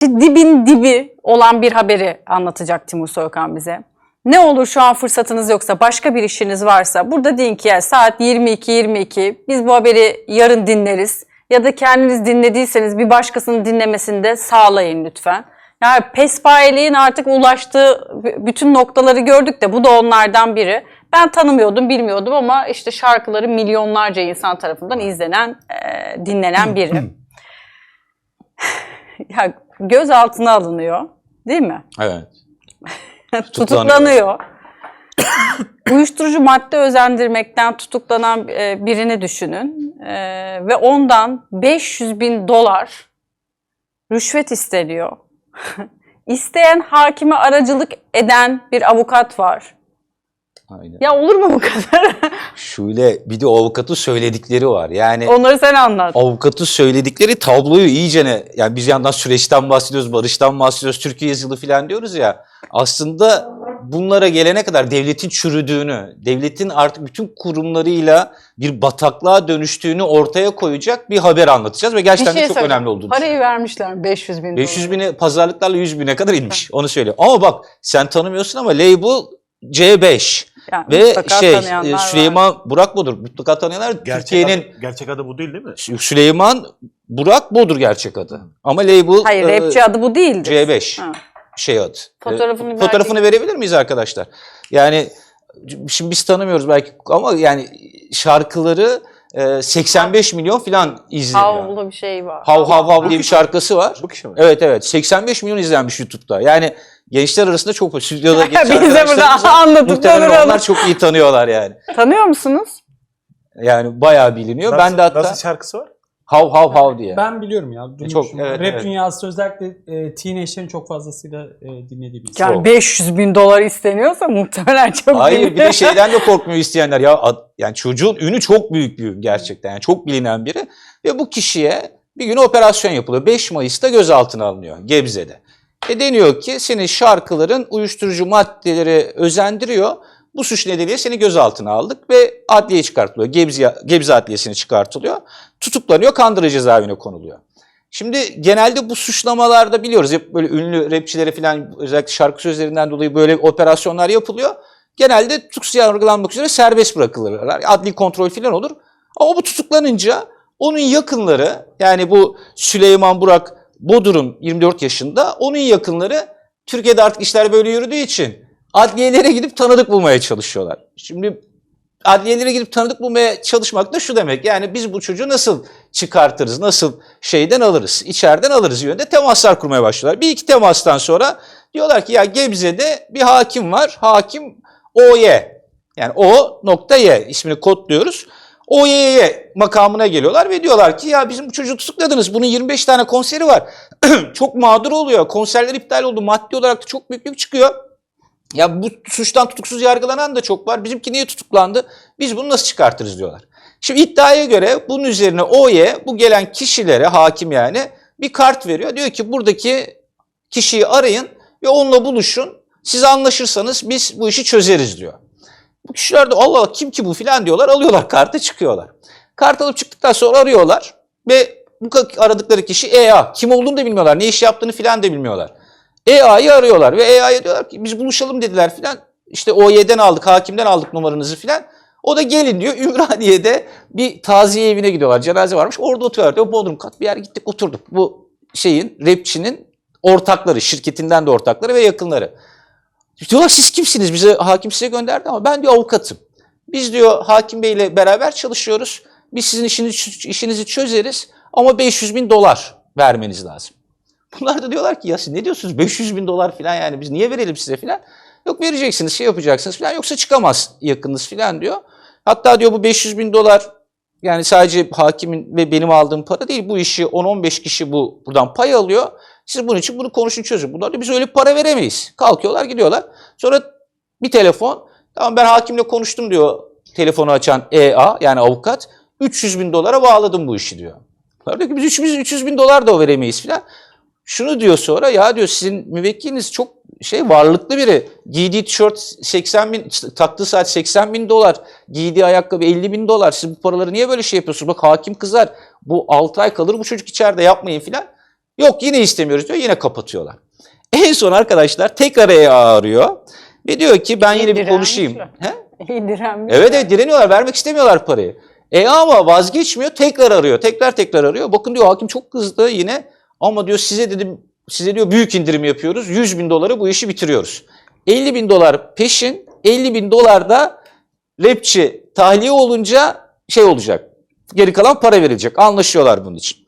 dibin dibi olan bir haberi anlatacak Timur Soykan bize. Ne olur şu an fırsatınız yoksa, başka bir işiniz varsa burada deyin ki ya saat 22-22 biz bu haberi yarın dinleriz. Ya da kendiniz dinlediyseniz bir başkasının dinlemesini de sağlayın lütfen. Yani pespayeliğin artık ulaştığı bütün noktaları gördük de bu da onlardan biri. Ben tanımıyordum, bilmiyordum ama işte şarkıları milyonlarca insan tarafından izlenen, e, dinlenen biri. ya gözaltına alınıyor, değil mi? Evet. tutuklanıyor. Uyuşturucu madde özendirmekten tutuklanan e, birini düşünün E, ve ondan 500 bin dolar rüşvet isteniyor. İsteyen hakime aracılık eden bir avukat var. Aynen. Ya olur mu bu kadar? Şöyle bir de o avukatın söyledikleri var. Yani Onları sen anlat. avukatın söyledikleri tabloyu iyicene yani biz yandan süreçten bahsediyoruz, barıştan bahsediyoruz, Türkiye yazılı falan diyoruz ya. Aslında bunlara gelene kadar devletin çürüdüğünü, devletin artık bütün kurumlarıyla bir bataklığa dönüştüğünü ortaya koyacak bir haber anlatacağız ve gerçekten de çok söyle- önemli olduğunu Parayı vermişler mi? 500 bin 500 dolar. bine pazarlıklarla 100 bine kadar inmiş. Onu söylüyor. Ama bak sen tanımıyorsun ama label C5 Yani ve şey e, var. Süleyman Burak Bodur mutlaka tanıyanlar Gerçek, Türkiye'nin adı, gerçek adı bu değil değil mi? Sü- Süleyman Burak Bodur gerçek adı. Ama label Hayır e, rapçi adı bu değildir. C5 Ha. şey adı. Fotoğrafını E, fotoğrafını verebilir miyiz arkadaşlar? Yani şimdi biz tanımıyoruz belki ama yani şarkıları e, 85 milyon falan izleniyor. Havlu bir şey var. Hav Hav Hav diye bir şarkısı var. Bu kişi mi? Evet evet 85 milyon izlenmiş YouTube'da. Yani gençler arasında çok stüdyoda genç Biz de burada arkadaşlarımız var. anlatıp Muhtemelen duralım. onlar çok iyi tanıyorlar yani. Tanıyor musunuz? Yani bayağı biliniyor. Nasıl, ben de hatta Nasıl şarkısı var? hav hav hav diye. Ben biliyorum ya. duymuşum. Çok, evet, Rap evet. dünyası özellikle e, teenage'lerin çok fazlasıyla e, dinlediği bir isim. Yani Çok. 500 bin dolar isteniyorsa muhtemelen çok Hayır bir de şeyden de korkmuyor isteyenler ya ad- yani çocuğun ünü çok büyük bir ün gerçekten yani çok bilinen biri ve bu kişiye bir gün operasyon yapılıyor. 5 Mayıs'ta gözaltına alınıyor Gebze'de. E deniyor ki senin şarkıların uyuşturucu maddeleri özendiriyor. Bu suç nedeniyle seni gözaltına aldık ve adliye çıkartılıyor. Gebze, Gebze Adliyesi'ne çıkartılıyor. Tutuklanıyor, Kandıra cezaevine konuluyor. Şimdi genelde bu suçlamalarda biliyoruz hep böyle ünlü rapçilere falan özellikle şarkı sözlerinden dolayı böyle operasyonlar yapılıyor. Genelde tutuksuz yargılanmak üzere serbest bırakılırlar. Adli kontrol falan olur. Ama bu tutuklanınca onun yakınları yani bu Süleyman Burak Bodur'un 24 yaşında onun yakınları Türkiye'de artık işler böyle yürüdüğü için adliyelere gidip tanıdık bulmaya çalışıyorlar. Şimdi adliyelere gidip tanıdık bulmaya çalışmak da şu demek. Yani biz bu çocuğu nasıl çıkartırız, nasıl şeyden alırız, içeriden alırız yönde temaslar kurmaya başlıyorlar. Bir iki temastan sonra diyorlar ki ya Gebze'de bir hakim var. Hakim OY. Yani O nokta Y ismini kodluyoruz. OY'ye makamına geliyorlar ve diyorlar ki ya bizim bu çocuğu tutukladınız. Bunun 25 tane konseri var. çok mağdur oluyor. Konserler iptal oldu. Maddi olarak da çok büyük yük çıkıyor. Ya bu suçtan tutuksuz yargılanan da çok var. Bizimki niye tutuklandı? Biz bunu nasıl çıkartırız diyorlar. Şimdi iddiaya göre bunun üzerine OY bu gelen kişilere hakim yani bir kart veriyor. Diyor ki buradaki kişiyi arayın ve onunla buluşun. Siz anlaşırsanız biz bu işi çözeriz diyor. Bu kişiler de Allah Allah kim ki bu filan diyorlar. Alıyorlar kartı çıkıyorlar. Kart alıp çıktıktan sonra arıyorlar ve bu aradıkları kişi EA. Kim olduğunu da bilmiyorlar. Ne iş yaptığını filan da bilmiyorlar. EA'yı arıyorlar ve EA'ya diyorlar ki biz buluşalım dediler filan. İşte OY'den aldık, hakimden aldık numaranızı filan. O da gelin diyor. Ümraniye'de bir taziye evine gidiyorlar. Cenaze varmış. Orada oturuyorlar diyor. Bodrum kat bir yer gittik oturduk. Bu şeyin, rapçinin ortakları, şirketinden de ortakları ve yakınları. Diyorlar siz kimsiniz? Bize hakim size gönderdi ama ben diyor avukatım. Biz diyor hakim beyle beraber çalışıyoruz. Biz sizin işinizi, işinizi çözeriz ama 500 bin dolar vermeniz lazım. Bunlar da diyorlar ki ya siz ne diyorsunuz 500 bin dolar falan yani biz niye verelim size falan. Yok vereceksiniz şey yapacaksınız falan yoksa çıkamaz yakınız falan diyor. Hatta diyor bu 500 bin dolar yani sadece hakimin ve benim aldığım para değil bu işi 10-15 kişi bu buradan pay alıyor. Siz bunun için bunu konuşun çözün. Bunlar da biz öyle para veremeyiz. Kalkıyorlar gidiyorlar. Sonra bir telefon tamam ben hakimle konuştum diyor telefonu açan EA yani avukat 300 bin dolara bağladım bu işi diyor. Bunlar diyor ki biz 300, 300 bin dolar da veremeyiz filan. Şunu diyor sonra ya diyor sizin müvekkiliniz çok şey varlıklı biri. Giydiği tişört 80 bin, taktığı saat 80 bin dolar. Giydiği ayakkabı 50 bin dolar. Siz bu paraları niye böyle şey yapıyorsunuz? Bak hakim kızar. Bu 6 ay kalır bu çocuk içeride yapmayın filan. Yok yine istemiyoruz diyor. Yine kapatıyorlar. En son arkadaşlar tekrar EA arıyor. Ve diyor ki ben yine bir konuşayım. He? İyi. Evet evet direniyorlar. Vermek istemiyorlar parayı. E ama vazgeçmiyor. Tekrar arıyor. Tekrar tekrar arıyor. Bakın diyor hakim çok kızdı yine. Ama diyor size dedim size diyor büyük indirim yapıyoruz. 100 bin dolara bu işi bitiriyoruz. 50 bin dolar peşin. 50 bin dolar da rapçi tahliye olunca şey olacak. Geri kalan para verilecek. Anlaşıyorlar bunun için.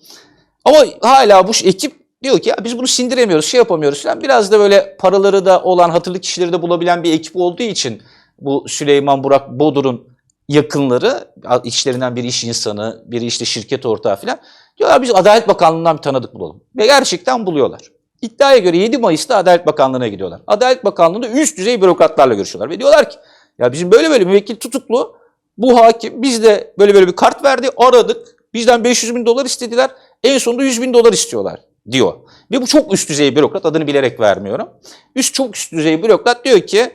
Ama hala bu ekip diyor ki ya biz bunu sindiremiyoruz, şey yapamıyoruz falan. Biraz da böyle paraları da olan, hatırlı kişileri de bulabilen bir ekip olduğu için bu Süleyman Burak Bodur'un yakınları, içlerinden bir iş insanı, biri işte şirket ortağı falan. Diyorlar biz Adalet Bakanlığı'ndan bir tanıdık bulalım. Ve gerçekten buluyorlar. İddiaya göre 7 Mayıs'ta Adalet Bakanlığı'na gidiyorlar. Adalet Bakanlığı'nda üst düzey bürokratlarla görüşüyorlar. Ve diyorlar ki ya bizim böyle böyle müvekkil tutuklu. Bu hakim biz de böyle böyle bir kart verdi aradık. Bizden 500 bin dolar istediler. En sonunda 100 bin dolar istiyorlar diyor. Ve bu çok üst düzey bürokrat adını bilerek vermiyorum. Üst çok üst düzey bürokrat diyor ki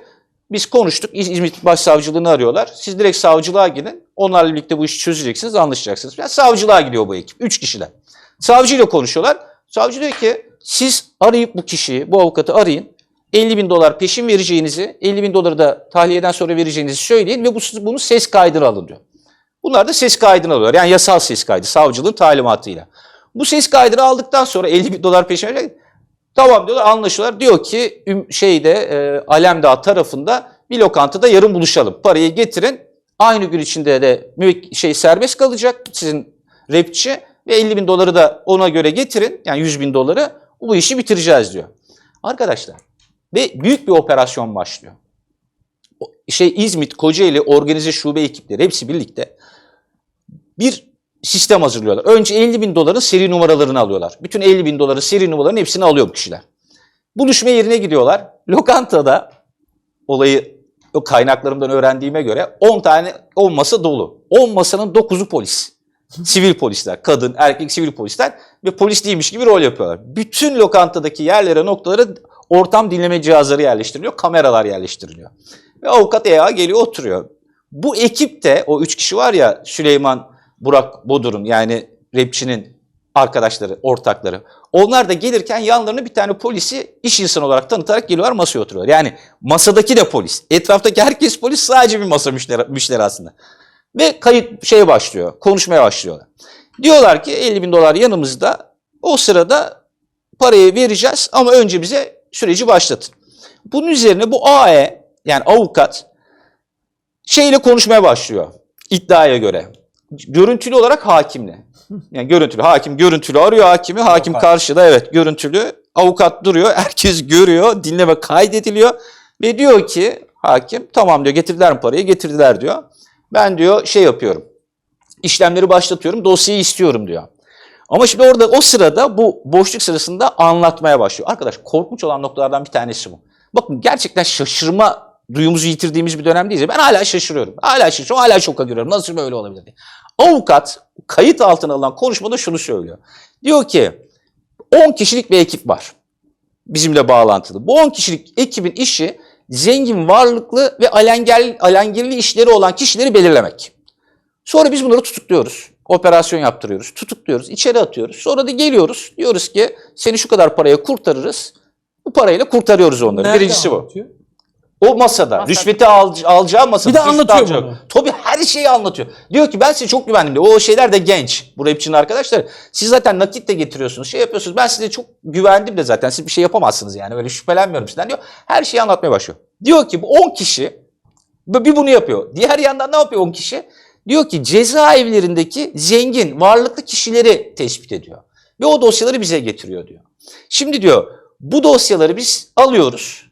biz konuştuk İz- İzmit Başsavcılığını arıyorlar. Siz direkt savcılığa gidin. Onlarla birlikte bu işi çözeceksiniz anlaşacaksınız. Yani savcılığa gidiyor bu ekip. Üç kişiler. Savcıyla konuşuyorlar. Savcı diyor ki siz arayıp bu kişiyi, bu avukatı arayın. 50 bin dolar peşin vereceğinizi, 50 bin doları da tahliyeden sonra vereceğinizi söyleyin ve bu, bunu ses kaydına alın diyor. Bunlar da ses kaydını alıyorlar. Yani yasal ses kaydı, savcılığın talimatıyla. Bu ses kaydını aldıktan sonra 50 bin dolar peşin verecek. Tamam diyorlar anlaşıyorlar. Diyor ki şeyde e, Alemdağ tarafında bir lokantada yarın buluşalım. Parayı getirin. Aynı gün içinde de şey serbest kalacak sizin rapçi ve 50 bin doları da ona göre getirin. Yani 100 bin doları bu işi bitireceğiz diyor. Arkadaşlar ve büyük bir operasyon başlıyor. Şey İzmit, Kocaeli organize şube ekipleri hepsi birlikte bir sistem hazırlıyorlar. Önce 50 bin doların seri numaralarını alıyorlar. Bütün 50 bin doların seri numaralarının hepsini alıyor kişiler. Buluşma yerine gidiyorlar. Lokantada olayı o kaynaklarımdan öğrendiğime göre 10 tane 10 masa dolu. 10 masanın 9'u polis. Sivil polisler, kadın, erkek sivil polisler ve polis değilmiş gibi rol yapıyorlar. Bütün lokantadaki yerlere, noktalara ortam dinleme cihazları yerleştiriliyor, kameralar yerleştiriliyor. Ve avukat EA geliyor oturuyor. Bu ekipte o üç kişi var ya Süleyman Burak Bodur'un yani rapçinin arkadaşları, ortakları. Onlar da gelirken yanlarına bir tane polisi iş insanı olarak tanıtarak geliyorlar masaya oturuyorlar. Yani masadaki de polis. Etraftaki herkes polis sadece bir masa müşteri, müşteri aslında. Ve kayıt şeye başlıyor, konuşmaya başlıyorlar. Diyorlar ki 50 bin dolar yanımızda. O sırada parayı vereceğiz ama önce bize süreci başlatın. Bunun üzerine bu AE yani avukat şeyle konuşmaya başlıyor iddiaya göre. Görüntülü olarak hakimle. Yani görüntülü. Hakim görüntülü arıyor hakimi. Hakim Avukat. karşıda evet görüntülü. Avukat duruyor. Herkes görüyor. Dinleme kaydediliyor. Ve diyor ki hakim tamam diyor getirdiler mi parayı? Getirdiler diyor. Ben diyor şey yapıyorum. İşlemleri başlatıyorum. Dosyayı istiyorum diyor. Ama şimdi orada o sırada bu boşluk sırasında anlatmaya başlıyor. Arkadaş korkunç olan noktalardan bir tanesi bu. Bakın gerçekten şaşırma duyumuzu yitirdiğimiz bir dönemdeyiz. ya. Ben hala şaşırıyorum. Hala şaşırıyorum. Hala şoka giriyorum. Nasıl böyle olabilir diye. Avukat kayıt altına alınan konuşmada şunu söylüyor. Diyor ki 10 kişilik bir ekip var. Bizimle bağlantılı. Bu 10 kişilik ekibin işi zengin, varlıklı ve alengel, alengirli işleri olan kişileri belirlemek. Sonra biz bunları tutukluyoruz. Operasyon yaptırıyoruz. Tutukluyoruz. içeri atıyoruz. Sonra da geliyoruz. Diyoruz ki seni şu kadar paraya kurtarırız. Bu parayla kurtarıyoruz onları. Nerede Birincisi bu. O masada. Masada. Rüşveti al, alacağı masada. Bir de anlatıyor alacağı- bunu. Tabii her şeyi anlatıyor. Diyor ki ben size çok güvendim diyor. O şeyler de genç. Bu rapçinin arkadaşlar. Siz zaten nakit de getiriyorsunuz. Şey yapıyorsunuz. Ben size çok güvendim de zaten. Siz bir şey yapamazsınız yani. Öyle şüphelenmiyorum sizden diyor. Her şeyi anlatmaya başlıyor. Diyor ki bu 10 kişi bir bunu yapıyor. Diğer yandan ne yapıyor 10 kişi? Diyor ki cezaevlerindeki zengin, varlıklı kişileri tespit ediyor. Ve o dosyaları bize getiriyor diyor. Şimdi diyor bu dosyaları biz alıyoruz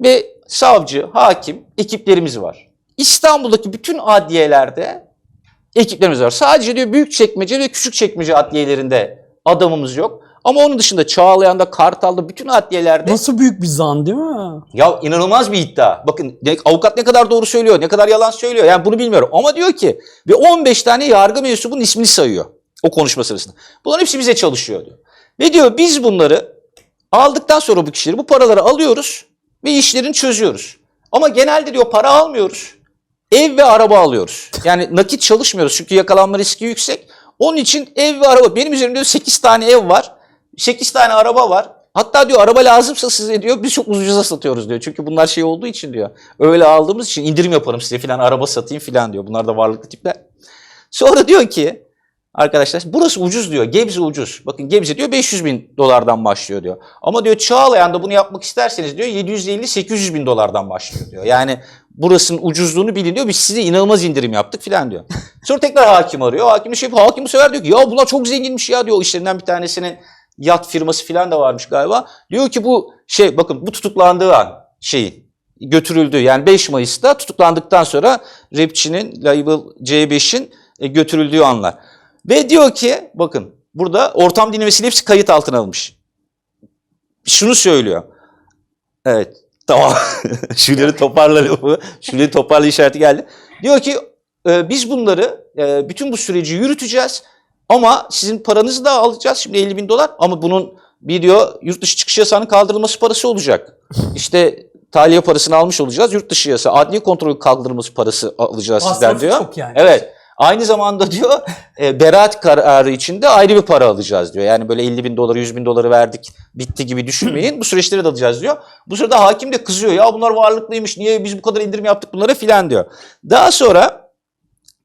ve savcı, hakim ekiplerimiz var. İstanbul'daki bütün adliyelerde ekiplerimiz var. Sadece diyor Büyükçekmece ve Küçükçekmece adliyelerinde adamımız yok. Ama onun dışında Çağlayan'da, Kartal'da bütün adliyelerde Nasıl büyük bir zan değil mi? ya inanılmaz bir iddia. Bakın avukat ne kadar doğru söylüyor, ne kadar yalan söylüyor. Yani bunu bilmiyorum. Ama diyor ki ve 15 tane yargı mensubunun ismini sayıyor o konuşma sırasında. Bunların hepsi bize çalışıyor diyor. Ve diyor biz bunları aldıktan sonra bu kişileri bu paraları alıyoruz ve işlerini çözüyoruz. Ama genelde diyor para almıyoruz. Ev ve araba alıyoruz. Yani nakit çalışmıyoruz çünkü yakalanma riski yüksek. Onun için ev ve araba. Benim üzerimde 8 tane ev var. 8 tane araba var. Hatta diyor araba lazımsa size diyor biz çok ucuza satıyoruz diyor. Çünkü bunlar şey olduğu için diyor. Öyle aldığımız için indirim yaparım size filan araba satayım filan diyor. Bunlar da varlıklı tipler. Sonra diyor ki arkadaşlar burası ucuz diyor. Gebze ucuz. Bakın Gebze diyor 500 bin dolardan başlıyor diyor. Ama diyor Çağlayan'da bunu yapmak isterseniz diyor 750-800 bin dolardan başlıyor diyor. Yani burasının ucuzluğunu bilin diyor. Biz size inanılmaz indirim yaptık filan diyor. Sonra tekrar hakim arıyor. Hakim şey. Hakim bu sefer diyor ki ya bunlar çok zenginmiş ya diyor. İşlerinden bir tanesinin yat firması filan da varmış galiba. Diyor ki bu şey bakın bu tutuklandığı an şeyin götürüldü. Yani 5 Mayıs'ta tutuklandıktan sonra rapçinin label C5'in e, götürüldüğü anlar. Ve diyor ki bakın burada ortam dinlemesinin hepsi kayıt altına alınmış. Şunu söylüyor. Evet tamam. Şunları toparla. Şunları toparla işareti geldi. Diyor ki e, biz bunları e, bütün bu süreci yürüteceğiz. Ama sizin paranızı da alacağız şimdi 50 bin dolar. Ama bunun bir diyor yurt dışı çıkış yasağının kaldırılması parası olacak. İşte tahliye parasını almış olacağız. Yurt dışı yasa, adliye kontrolü kaldırılması parası alacağız sizden Masrafı diyor. çok yani. Evet. Aynı zamanda diyor e, beraat kararı için de ayrı bir para alacağız diyor. Yani böyle 50 bin doları 100 bin doları verdik bitti gibi düşünmeyin. Bu süreçleri de alacağız diyor. Bu sırada hakim de kızıyor ya bunlar varlıklıymış niye biz bu kadar indirim yaptık bunlara filan diyor. Daha sonra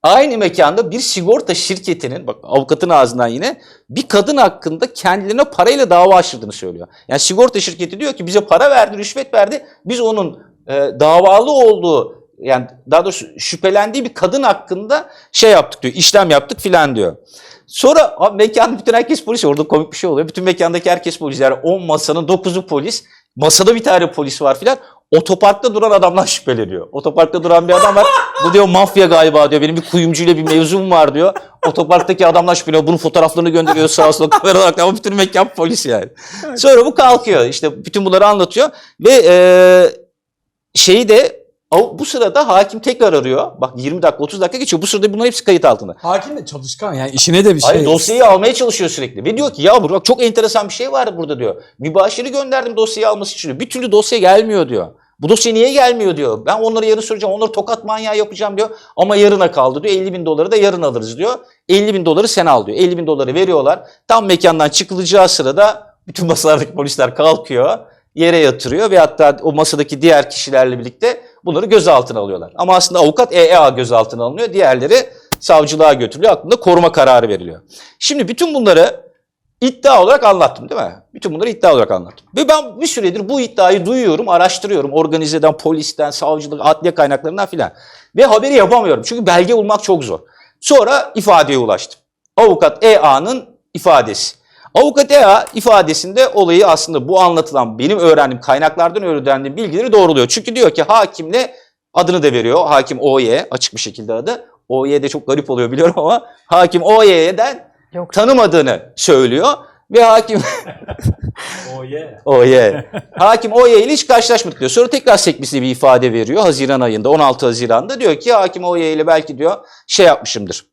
aynı mekanda bir sigorta şirketinin bak avukatın ağzından yine bir kadın hakkında kendilerine parayla dava açtırdığını söylüyor. Yani sigorta şirketi diyor ki bize para verdi rüşvet verdi biz onun e, davalı olduğu yani daha doğrusu şüphelendiği bir kadın hakkında şey yaptık diyor, işlem yaptık filan diyor. Sonra abi mekan bütün herkes polis orada komik bir şey oluyor. Bütün mekandaki herkes polis yani 10 masanın 9'u polis. Masada bir tane polis var filan. Otoparkta duran adamlar şüpheleniyor. Otoparkta duran bir adam var. Bu diyor mafya galiba diyor. Benim bir kuyumcuyla bir mevzum var diyor. Otoparktaki adamlar şüpheleniyor. Bunun fotoğraflarını gönderiyor sağa sola kamera olarak. Ama bütün mekan polis yani. Sonra bu kalkıyor. İşte bütün bunları anlatıyor. Ve eee şeyi de bu sırada hakim tekrar arıyor. Bak 20 dakika 30 dakika geçiyor. Bu sırada bunların hepsi kayıt altında. Hakim de çalışkan yani işine de bir şey. Hayır dosyayı almaya çalışıyor sürekli. Ve diyor ki ya bak çok enteresan bir şey var burada diyor. Mübaşiri gönderdim dosyayı alması için diyor. Bir türlü dosya gelmiyor diyor. Bu dosya niye gelmiyor diyor. Ben onları yarın soracağım. Onları tokat manyağı yapacağım diyor. Ama yarına kaldı diyor. 50 bin doları da yarın alırız diyor. 50 bin doları sen al diyor. 50 bin doları veriyorlar. Tam mekandan çıkılacağı sırada bütün masalardaki polisler kalkıyor. Yere yatırıyor ve hatta o masadaki diğer kişilerle birlikte bunları gözaltına alıyorlar. Ama aslında avukat EEA gözaltına alınıyor. Diğerleri savcılığa götürülüyor. Aklında koruma kararı veriliyor. Şimdi bütün bunları iddia olarak anlattım değil mi? Bütün bunları iddia olarak anlattım. Ve ben bir süredir bu iddiayı duyuyorum, araştırıyorum. Organizeden, polisten, savcılık, adliye kaynaklarından filan. Ve haberi yapamıyorum. Çünkü belge bulmak çok zor. Sonra ifadeye ulaştım. Avukat EA'nın ifadesi. Avukat EA ifadesinde olayı aslında bu anlatılan benim öğrendiğim kaynaklardan öğrendiğim bilgileri doğruluyor. Çünkü diyor ki hakimle adını da veriyor. Hakim OY açık bir şekilde adı. OY de çok garip oluyor biliyorum ama hakim OY'den Yok. tanımadığını söylüyor ve hakim yeah. OY hakim OY ile hiç karşılaşmadık diyor. Sonra tekrar sekmesine bir ifade veriyor Haziran ayında 16 Haziran'da diyor ki hakim OY ile belki diyor şey yapmışımdır.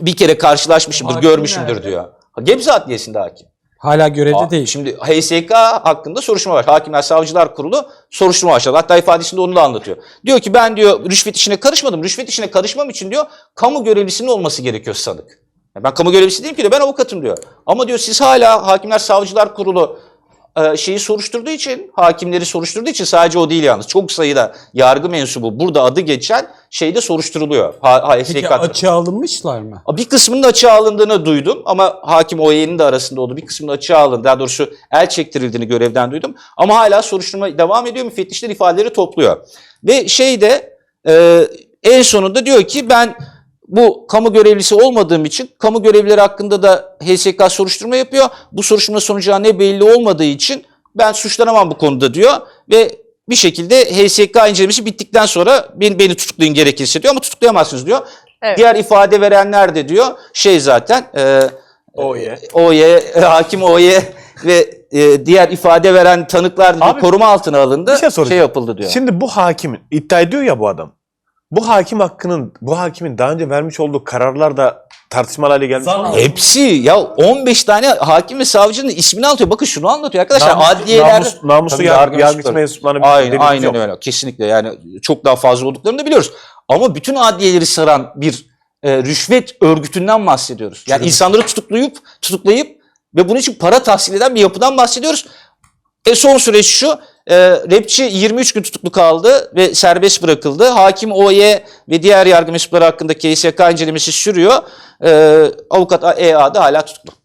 Bir kere karşılaşmışımdır, Hakim görmüşümdür nerede? diyor. Gebze Adliyesi'nde hakim. Hala görevde Aa, değil. Şimdi HSK hakkında soruşturma var. Hakimler Savcılar Kurulu soruşturma başladı. Hatta ifadesinde onu da anlatıyor. Diyor ki ben diyor rüşvet işine karışmadım. Rüşvet işine karışmam için diyor kamu görevlisinin olması gerekiyor sanık. Ben kamu görevlisi değilim ki diyor ben avukatım diyor. Ama diyor siz hala Hakimler Savcılar Kurulu şeyi soruşturduğu için, hakimleri soruşturduğu için sadece o değil yalnız. Çok sayıda yargı mensubu burada adı geçen şeyde soruşturuluyor. Ha, HSK Peki tarafından. açığa alınmışlar mı? Bir kısmının açığa alındığını duydum ama hakim OY'nin de arasında oldu. Bir kısmının açığa alındı. Daha doğrusu el çektirildiğini görevden duydum. Ama hala soruşturma devam ediyor. Müfettişler ifadeleri topluyor. Ve şeyde e, en sonunda diyor ki ben bu kamu görevlisi olmadığım için kamu görevlileri hakkında da HSK soruşturma yapıyor. Bu soruşturma sonucu ne belli olmadığı için ben suçlanamam bu konuda diyor ve bir şekilde HSK incelemesi bittikten sonra beni, beni tutuklayın gerekirse diyor ama tutuklayamazsınız diyor. Evet. Diğer ifade verenler de diyor şey zaten e, OY. OY, hakim OY ve e, diğer ifade veren tanıklar da Abi, koruma altına alındı. bir şey soracağım. yapıldı diyor. Şimdi bu hakimin iddia ediyor ya bu adam. Bu hakim hakkının, bu hakimin daha önce vermiş olduğu kararlar da tartışmalı hale gelmiş. Zan mi? altı. Hepsi ya 15 tane hakim ve savcının ismini anlatıyor. Bakın şunu anlatıyor arkadaşlar. Namus- adliyeler namus- namuslu yargı yargıç mensupları. mensuplarına bir Aynen, aynen yok. öyle. Kesinlikle yani çok daha fazla olduklarını da biliyoruz. Ama bütün adliyeleri saran bir e, rüşvet örgütünden bahsediyoruz. Yani Çürümüş. insanları tutuklayıp tutuklayıp ve bunun için para tahsil eden bir yapıdan bahsediyoruz. E son süreç şu. E, rapçi 23 gün tutuklu kaldı ve serbest bırakıldı. Hakim OY ve diğer yargı mensupları hakkında KSK incelemesi sürüyor. E, avukat EA da hala tutuklu.